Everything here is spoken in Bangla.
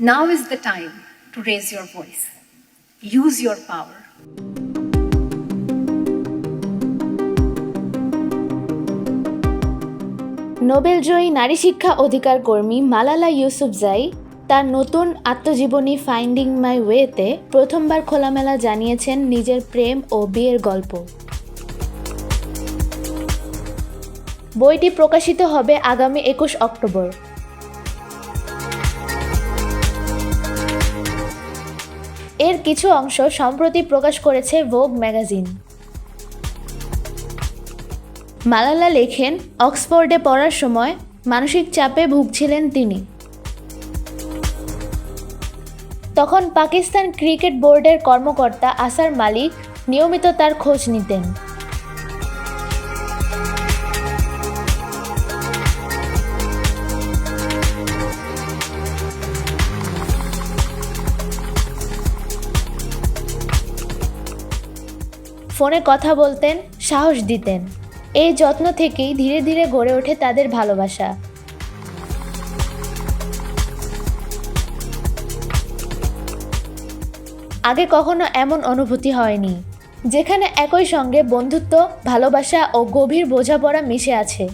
Now is the time to raise your voice. Use your power. নোবেলজয়ী নারী শিক্ষা অধিকার কর্মী মালালা ইউসুফজাই তার নতুন আত্মজীবনী ফাইন্ডিং মাই ওয়েতে প্রথমবার খোলামেলা জানিয়েছেন নিজের প্রেম ও বিয়ের গল্প বইটি প্রকাশিত হবে আগামী একুশ অক্টোবর এর কিছু অংশ সম্প্রতি প্রকাশ করেছে ভোগ ম্যাগাজিন মালালা লেখেন, অক্সফোর্ডে পড়ার সময় মানসিক চাপে ভুগছিলেন তিনি। তখন পাকিস্তান ক্রিকেট বোর্ডের কর্মকর্তা আসার মালিক নিয়মিত তার খোঁজ নিতেন। ফোনে কথা বলতেন, সাহস দিতেন। এই যত্ন থেকেই ধীরে ধীরে গড়ে ওঠে তাদের ভালোবাসা। আগে কখনো এমন অনুভূতি হয়নি, যেখানে একই সঙ্গে বন্ধুত্ব, ভালোবাসা ও গভীর বোঝাপড়া মিশে আছে।